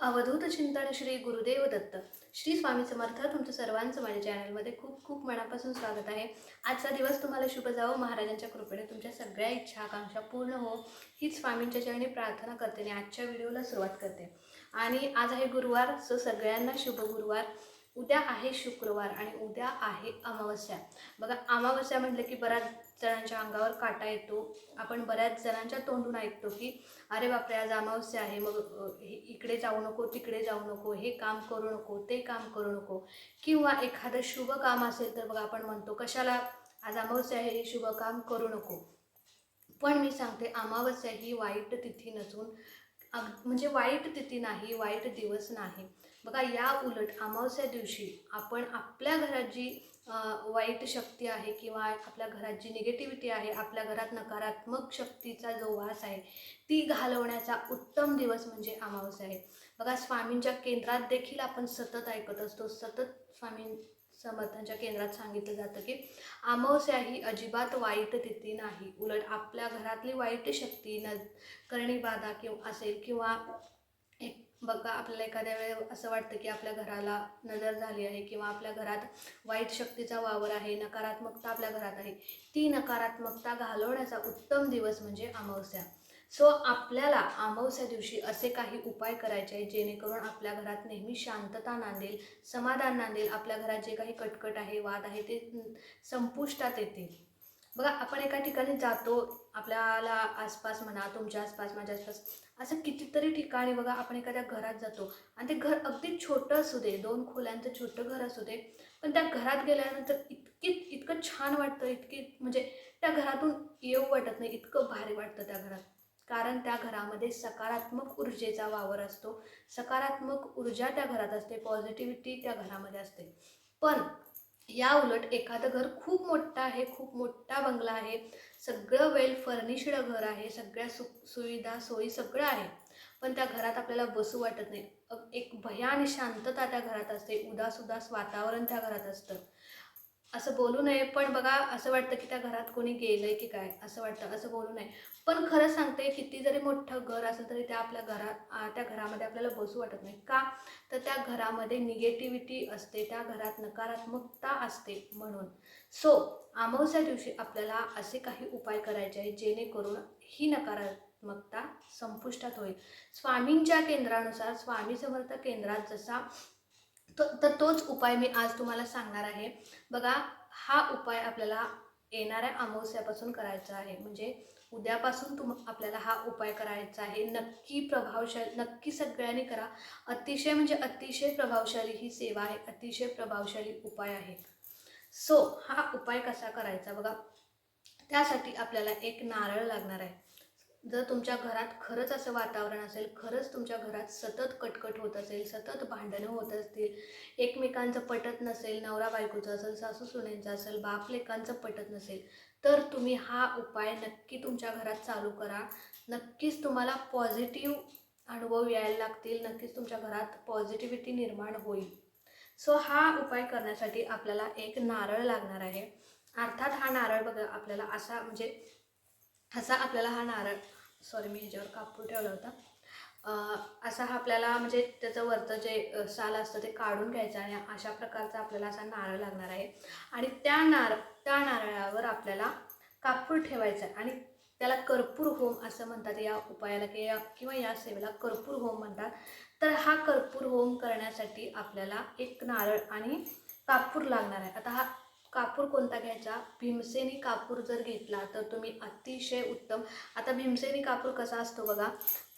अवधूत चिंतन श्री गुरुदेव दत्त. श्री स्वामी समर्थ तुमचं सर्वांचं माझ्या चॅनलमध्ये खूप खूप मनापासून स्वागत आहे. आजचा दिवस तुम्हाला शुभ जावो. महाराजांच्या कृपेने तुमच्या सगळ्या इच्छा आकांक्षा पूर्ण हो. हीच स्वामींच्या चरणी प्रार्थना करते आणि आजच्या व्हिडिओला सुरुवात करते. आणि आज आहे गुरुवार सो सगळ्यांना शुभ गुरुवार. उद्या आहे शुक्रवार आणि उद्या आहे अमावस्या. बघा अमावस्या म्हटलं की बऱ्याच जणांच्या अंगावर काटा येतो. आपण बऱ्याच जणांच्या तोंडून ऐकतो की अरे बापरे आज अमावस्या आहे मग हे- इकडे जाऊ नको तिकडे जाऊ नको हे काम करू नको ते काम करू नको. किंवा एखादं शुभ काम असेल तर बघा आपण म्हणतो कशाला आज अमावस्या आहे हे शुभ काम करू नको. पण मी सांगते अमावस्या ही वाईट तिथी नसून अग म्हणजे वाईट तिथी नाही वाईट दिवस नाही. बघा या उलट अमावस्या दिवशी आपण आपल्या घरात जी वाईट शक्ती आहे किंवा आपल्या घरात जी निगेटिव्हिटी आहे आपल्या घरात नकारात्मक शक्तीचा जो वास आहे ती घालवण्याचा उत्तम दिवस म्हणजे अमावस्या आहे. बघा स्वामींच्या केंद्रात देखील आपण सतत ऐकत असतो. सतत स्वामी समर्थांच्या केंद्रात सांगितलं जातं की अमावस्या ही अजिबात वाईट तिथी नाही. उलट आपल्या घरातली वाईट शक्ती न करणी बाधा किंवा असेल किंवा एक बघा आपल्याला एखाद्या वेळेस असं वाटतं की आपल्या घराला नजर झाली आहे किंवा आपल्या घरात वाईट शक्तीचा वावर आहे नकारात्मकता आपल्या घरात आहे. ती नकारात्मकता घालवण्याचा उत्तम दिवस म्हणजे अमावस्या. सो आपल्याला अमावस्या दिवशी असे काही उपाय करायचे आहेत जेणेकरून आपल्या घरात नेहमी शांतता नांदेल समाधान नांदेल आपल्या घरात जे काही कटकट आहे वाद आहे ते संपुष्टात येतील. बघा आपण एका ठिकाणी जातो आपल्याला आसपास म्हणा तुमच्या आसपास माझ्या आसपास असं कितीतरी ठिकाणी बघा आपण एखाद्या घरात जातो. आणि ते घर अगदी छोटं असू दे दोन खोल्यांचं छोटं घर असू दे पण त्या घरात गेल्यानंतर इतकी इतकं छान वाटतं इतकी म्हणजे त्या घरातून येऊ वाटत नाही इतकं भारी वाटतं त्या घरात. कारण त्या घरामध्ये सकारात्मक ऊर्जेचा वावर असतो. सकारात्मक ऊर्जा त्या घरात असते पॉझिटिव्हिटी त्या घरामध्ये असते. पण या उलट एखादं घर खूप मोठं आहे खूप मोठा बंगला आहे सगळं वेल फर्निश्ड घर आहे सगळ्या सु सुविधा सोयी सगळं आहे पण त्या घरात आपल्याला बसू वाटत नाही. एक भयान शांतता त्या घरात असते उदास उदास वातावरण त्या घरात असतं. असं बोलू नये पण बघा असं वाटतं की त्या घरात कोणी गेलंय की काय? असं वाटतं असं बोलू नये. पण खरं सांगते किती जरी मोठं घर असेल तरी त्या आपल्या घरात त्या घरामध्ये आपल्याला बसू वाटत नाही. का? तर त्या घरामध्ये निगेटिव्हिटी असते त्या घरात नकारात्मकता असते म्हणून. सो अमावस्या दिवशी आपल्याला असे काही उपाय करायचे आहे जेणेकरून ही नकारात्मकता संपुष्टात होईल. स्वामींच्या केंद्रानुसार स्वामी समर्थ केंद्रात जसा तो तर तोच उपाय मी आज तुम्हाला सांगणार आहे. बघा हा उपाय आपल्याला येणाऱ्या अमावस्यापासून करायचा आहे. म्हणजे उद्यापासून तुम आपल्याला हा उपाय करायचा आहे. नक्की प्रभावशाली नक्की सगळ्यांनी करा. अतिशय म्हणजे अतिशय प्रभावशाली ही सेवा आहे. अतिशय प्रभावशाली उपाय आहे. सो हा उपाय कसा करायचा बघा? त्यासाठी आपल्याला एक नारळ लागणार आहे. जर तुमच्या घरात खरंच असं वातावरण असेल खरंच तुमच्या घरात सतत कटकट होत असेल सतत भांडणं होत असतील एकमेकांचं पटत नसेल नवरा बायकोचं असेल सासू सुनेंचं असेल बाप लेकांचं पटत नसेल तर तुम्ही हा उपाय नक्की तुमच्या घरात चालू करा. नक्कीच तुम्हाला पॉझिटिव्ह अनुभव यायला लागतील नक्कीच तुमच्या घरात पॉझिटिव्हिटी निर्माण होईल. सो हा उपाय करण्यासाठी आपल्याला एक नारळ लागणार आहे. अर्थात हा नारळ बघा आपल्याला असा म्हणजे असा आपल्याला हा नारळ सॉरी मी ह्याच्यावर कापूर ठेवला होता. असा हा आपल्याला म्हणजे त्याचं वरचं जे साल असतं ते काढून घ्यायचं आणि अशा प्रकारचा आपल्याला असा नारळ लागणार आहे. आणि त्या नार त्या नारळावर आपल्याला कापूर ठेवायचा आहे. आणि त्याला कर्पूर होम असं म्हणतात या उपायाला कि या किंवा या सेवेला कर्पूर होम म्हणतात. तर हा कर्पूर होम करण्यासाठी आपल्याला एक नारळ आणि कापूर लागणार आहे. आता हा कापूर कोणता घ्यायचा? भीमसेनी कापूर जर घेतला तर तुम्ही अतिशय उत्तम. आता भीमसेनी कापूर कसा असतो बघा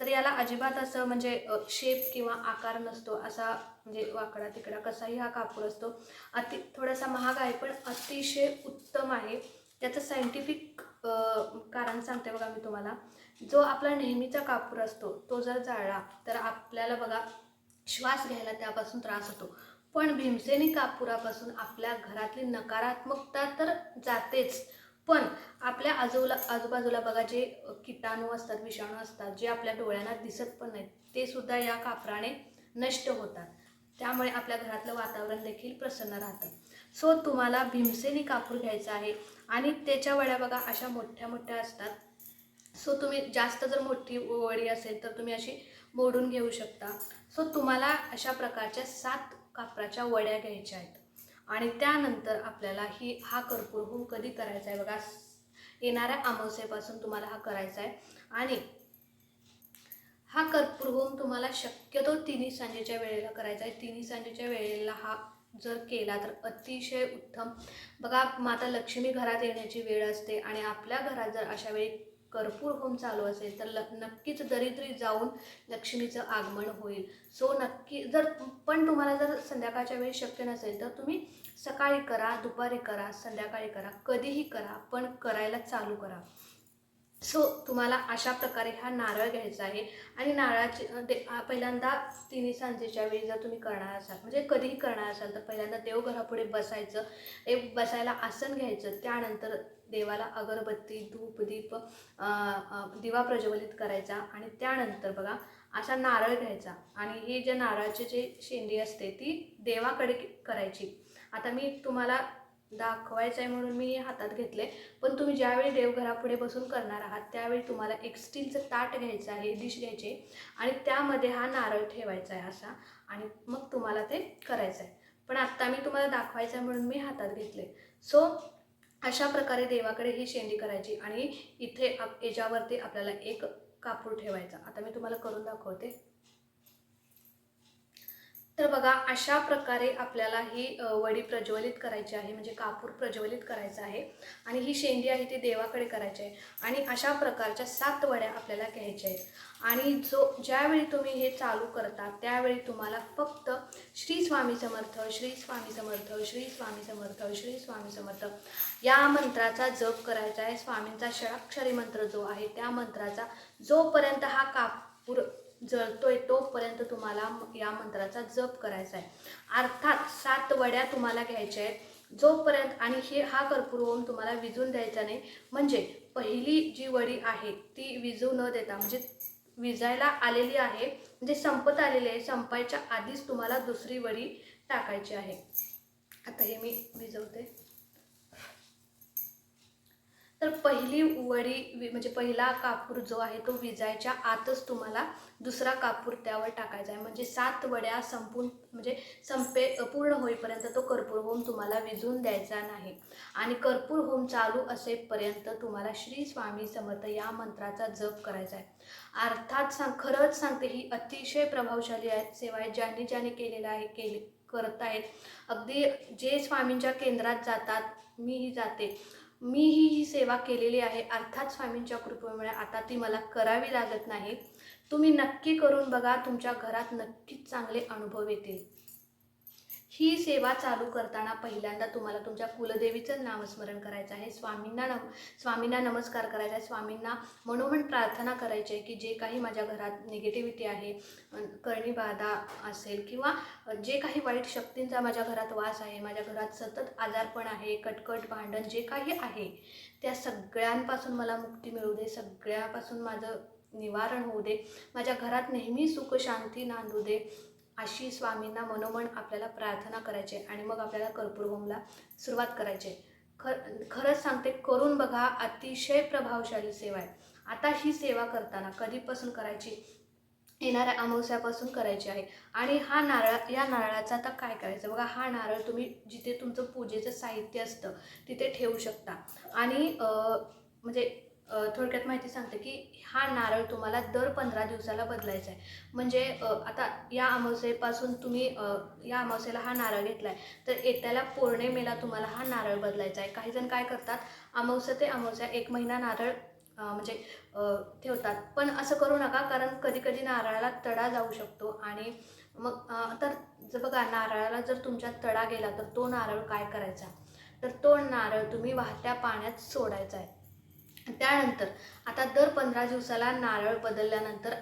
तर याला अजिबात असं म्हणजे शेप किंवा आकार नसतो. असा म्हणजे वाकडा तिकडा कसाही हा कापूर असतो. अति थोडासा महाग आहे पण अतिशय उत्तम आहे. त्याचं सायंटिफिक कारण सांगते बघा मी तुम्हाला. जो आपला नेहमीचा कापूर असतो तो जर जाळला तर आपल्याला बघा श्वास घ्यायला त्यापासून त्रास होतो. पण भीमसेनी कापुरापासून आपल्या घरातली नकारात्मकता तर जातेच. पण आपल्या आजूला आजूबाजूला बघा जे किटाणू असतात विषाणू असतात जे आपल्या डोळ्यांना दिसत पण नाहीत ते सुद्धा या कापराने नष्ट होतात. त्यामुळे आपल्या घरातलं वातावरण देखील प्रसन्न राहतं. सो तुम्हाला भीमसेनी कापूर घ्यायचा आहे आणि त्याच्या वड्या बघा अशा मोठ्या मोठ्या असतात. सो तुम्ही जास्त जर मोठी वडी असेल तर तुम्ही अशी मोडून घेऊ शकता. सो तुम्हाला अशा प्रकारच्या सात कापराच्या वड्या घ्यायच्या आहेत. आणि त्यानंतर आपल्याला ही हा कर्पूर होम कधी करायचा आहे बघा येणाऱ्या अमावस्येपासून तुम्हाला हा करायचा आहे. आणि हा कर्पूर होम तुम्हाला शक्यतो तिन्ही सांजेच्या वेळेला करायचा आहे. तिन्ही सांजेच्या वेळेला हा जर केला तर अतिशय उत्तम. बघा माता लक्ष्मी घरात येण्याची वेळ असते आणि आपल्या घरात जर अशा वेळी कर्पूर होम चालू असेल तर ल नक्कीच दरिद्री जाऊन लक्ष्मीचं आगमन होईल. सो नक्की जर पण तुम्हाला जर संध्याकाळच्या वेळी शक्य नसेल तर तुम्ही सकाळी करा दुपारी करा संध्याकाळी करा कधीही करा पण करायला चालू करा. सो तुम्हाला अशा प्रकारे हा नारळ घ्यायचा आहे. आणि नारळाची दे पहिल्यांदा तिन्ही सांजेच्या वेळी जर तुम्ही करणार असाल म्हणजे कधीही करणार असाल तर पहिल्यांदा देवघरापुढे बसायचं. एक बसायला आसन घ्यायचं त्यानंतर देवाला अगरबत्ती धूप दीप दिवा प्रज्वलित करायचा आणि त्यानंतर बघा असा नारळ घ्यायचा आणि हे जे नारळाची जे शेंडी असते ती देवाकडे करायची. आता मी तुम्हाला दाखवायचं आहे म्हणून मी हातात घेतले पण तुम्ही ज्यावेळी देवघरापुढे बसून करणार आहात त्यावेळी तुम्हाला एक स्टीलचं ताट घ्यायचं आहे डिश घ्यायची आणि त्यामध्ये हा नारळ ठेवायचा आहे असा आणि मग तुम्हाला ते करायचं आहे पण आत्ता मी तुम्हाला दाखवायचं आहे म्हणून मी हातात घेतले सो अशा प्रकारे देवाकडे ही शेंडी करायची आणि इथे आप याच्यावरती आपल्याला एक कापूर ठेवायचा. आता मी तुम्हाला करून दाखवते. बघा अशा प्रकारे आपल्याला ही वडी प्रज्वलित करायची आहे म्हणजे कापूर प्रज्वलित करायचा आहे आणि ही शेंडी आहे ती देवाकडे करायची आहे आणि अशा प्रकारच्या सात वड्या आपल्याला घ्यायच्या आहेत. आणि जो ज्यावेळी तुम्ही हे चालू करता त्यावेळी तुम्हाला फक्त श्री स्वामी समर्थ श्री स्वामी समर्थ श्री स्वामी समर्थ श्री स्वामी समर्थ या मंत्राचा जप करायचा आहे. स्वामींचा षडाक्षरी मंत्र जो आहे त्या मंत्राचा जोपर्यंत हा कापूर जळतोय तोपर्यंत तुम्हाला या मंत्राचा जप करायचा आहे. अर्थात सात वड्या तुम्हाला घ्यायच्या आहेत. जोपर्यंत आणि हे हा कर्पूर होऊन तुम्हाला विजून द्यायचा नाही म्हणजे पहिली जी वडी आहे ती विजू न देता म्हणजे विजायला आलेली आहे म्हणजे संपत आलेली आहे संपायच्या आधीच तुम्हाला दुसरी वडी टाकायची आहे. आता हे मी विजवते. तर पहिली वडी वि- म्हणजे पहिला कापूर जो आहे तो विजायच्या आतच तुम्हाला दुसरा कापूर त्यावर टाकायचा आहे. म्हणजे सात वड्या संपून म्हणजे संपे पूर्ण होईपर्यंत तो कर्पूर होम तुम्हाला विजून द्यायचा नाही. आणि कर्पूर होम चालू असेपर्यंत तुम्हाला श्री स्वामी समर्थ या मंत्राचा जप करायचा आहे. अर्थात सांग खरंच सांगते ही अतिशय प्रभावशाली आहे. सेवा आहे ज्यांनी ज्यांनी केलेलं आहे केले करत आहेत अगदी जे स्वामींच्या केंद्रात जातात मीही जाते. मी ही सेवा केलेली आहे अर्थात स्वामींच्या कृपेमुळे आता ती मला करावी लागत नाही. तुम्ही नक्की करून बघा तुमच्या घरात नक्कीच चांगले अनुभव येतील. ही सेवा चालू करताना पहिल्यांदा तुम्हाला तुमच्या कुलदेवीचं नामस्मरण करायचं आहे. स्वामींना नम स्वामींना नमस्कार करायचा आहे. स्वामींना मनोमन प्रार्थना करायची आहे की जे काही माझ्या घरात निगेटिव्हिटी आहे अन करणी बाधा असेल किंवा जे काही वाईट शक्तींचा माझ्या घरात वास आहे माझ्या घरात सतत आजारपण आहे कटकट भांडण जे काही आहे त्या सगळ्यांपासून मला मुक्ती मिळू दे सगळ्यापासून माझं निवारण होऊ दे माझ्या घरात नेहमी सुख शांती नांदू दे अशी स्वामींना मनोमन आपल्याला प्रार्थना करायची आहे आणि मग आपल्याला कर्पूर होमला सुरुवात करायची. आहे खर खरंच सांगते करून बघा अतिशय प्रभावशाली सेवा आहे. आता ही सेवा करताना कधीपासून करायची? येणाऱ्या अमावस्यापासून करायची आहे. आणि हा नारळ या नारळाचा आता काय करायचं? बघा हा नारळ तुम्ही जिथे तुमचं पूजेचं साहित्य असतं तिथे ठेवू शकता. आणि म्हणजे थोडक्यात माहिती सांगते की हा नारळ तुम्हाला दर पंधरा दिवसाला बदलायचा आहे. म्हणजे आता या अमावस्येपासून तुम्ही या अमावस्येला हा नारळ घेतला आहे तर येत्याला पौर्णिमेला तुम्हाला हा नारळ बदलायचा आहे. काही जण काय करतात अमावस्या ते अमावस्या एक महिना नारळ म्हणजे ठेवतात. पण असं करू नका कारण कधी कधी नारळाला तडा जाऊ शकतो आणि मग तर जर बघा नारळाला जर तुमच्या तडा गेला तर तो नारळ काय करायचा? तर तो नारळ तुम्ही वाहत्या पाण्यात सोडायचा आहे. त्यानंतर आता दर पंधरा दिवसाला नारळ बदलल्यानंतर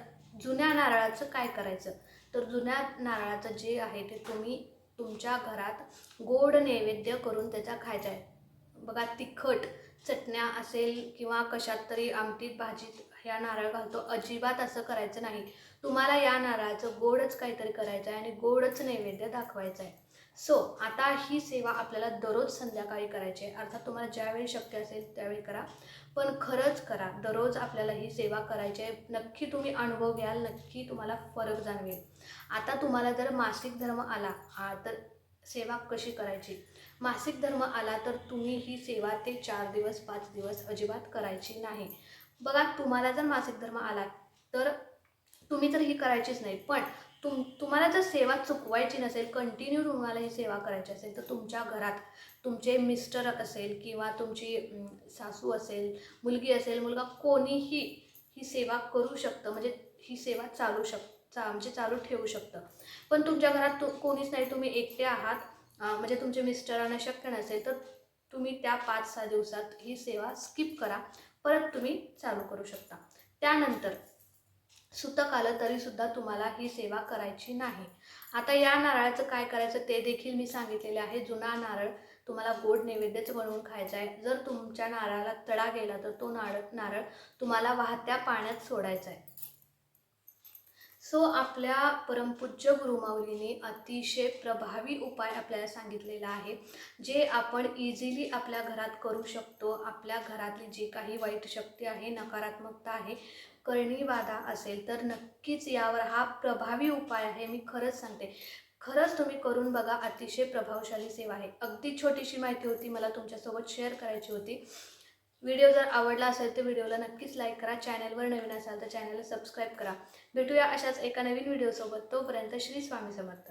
जुन्या नारळाचं काय करायचं? तर जुन्या नारळाचं जे आहे ते तुम्ही तुमच्या घरात गोड नैवेद्य करून त्याचा खायचा आहे बघा तिखट चटण्या असेल किंवा कशात तरी आमटीत भाजीत ह्या नारळ घालतो. अजिबात असं करायचं नाही. तुम्हाला या नारळाचं गोडच काहीतरी करायचं आहे आणि गोडच नैवेद्य दाखवायचं आहे सो आता ही सेवा आपल्याला दररोज संध्याकाळी करायची आहे. अर्थात तुम्हाला ज्यावेळी शक्य असेल त्यावेळी करा. पण खरंच करा दररोज आपल्याला ही सेवा करायची आहे. नक्की तुम्ही अनुभव घ्याल नक्की तुम्हाला फरक जाणवेल. आता तुम्हाला जर मासिक धर्म आला हा तर सेवा कशी करायची? मासिक धर्म आला तर तुम्ही ही सेवा ते चार दिवस पाच दिवस अजिबात करायची नाही. बघा तुम्हाला जर मासिक धर्म आला तर तुम्ही तर ही करायचीच नाही. पण तुम तुम्हाला जर सेवा चुकवायची नसेल कंटिन्यू तुम्हाला ही सेवा करायची असेल तर तुमच्या घरात तुमचे मिस्टर असेल किंवा तुमची सासू असेल मुलगी असेल मुलगा कोणीही ही सेवा करू शकतं म्हणजे ही सेवा चालू शक चा म्हणजे चालू ठेवू शकतं. पण तुमच्या घरात तु कोणीच नाही तुम्ही एकटे आहात म्हणजे तुमचे मिस्टरांना शक्य नसेल तर तुम्ही त्या पाच सहा दिवसात ही सेवा स्किप करा परत तुम्ही चालू करू शकता. त्यानंतर सुतक आलं तरीसुद्धा तुम्हाला ही सेवा करायची नाही. आता या नारळाचं काय करायचं ते देखील मी सांगितलेले आहे. जुना नारळ तुम्हाला गोड नैवेद्यच बनवून खायचा आहे. जर तुमच्या नारळाला तडा गेला तर तो नारळ नारळ तुम्हाला वाहत्या पाण्यात सोडायचा आहे. सो आपल्या परमपूज्य गुरुमाऊलीने अतिशय प्रभावी उपाय आपल्याला सांगितलेला आहे. जे आपण इझिली आपल्या घरात करू शकतो. आपल्या घरातली जी काही वाईट शक्ती आहे नकारात्मकता आहे करणीवादा असेल तर नक्कीच यावर हा प्रभावी उपाय आहे मी खरंच सांगते. खरंच तुम्ही करून बघा अतिशय प्रभावशाली सेवा आहे. अगदी छोटीशी माहिती होती मला तुमच्यासोबत शेअर करायची होती. व्हिडिओ जर आवडला असेल तर व्हिडिओला नक्कीच लाईक करा. चॅनलवर नवीन असाल तर चॅनलला सबस्क्राईब करा. भेटूया अशाच एका नवीन व्हिडिओसोबत तोपर्यंत श्री स्वामी समर्थ.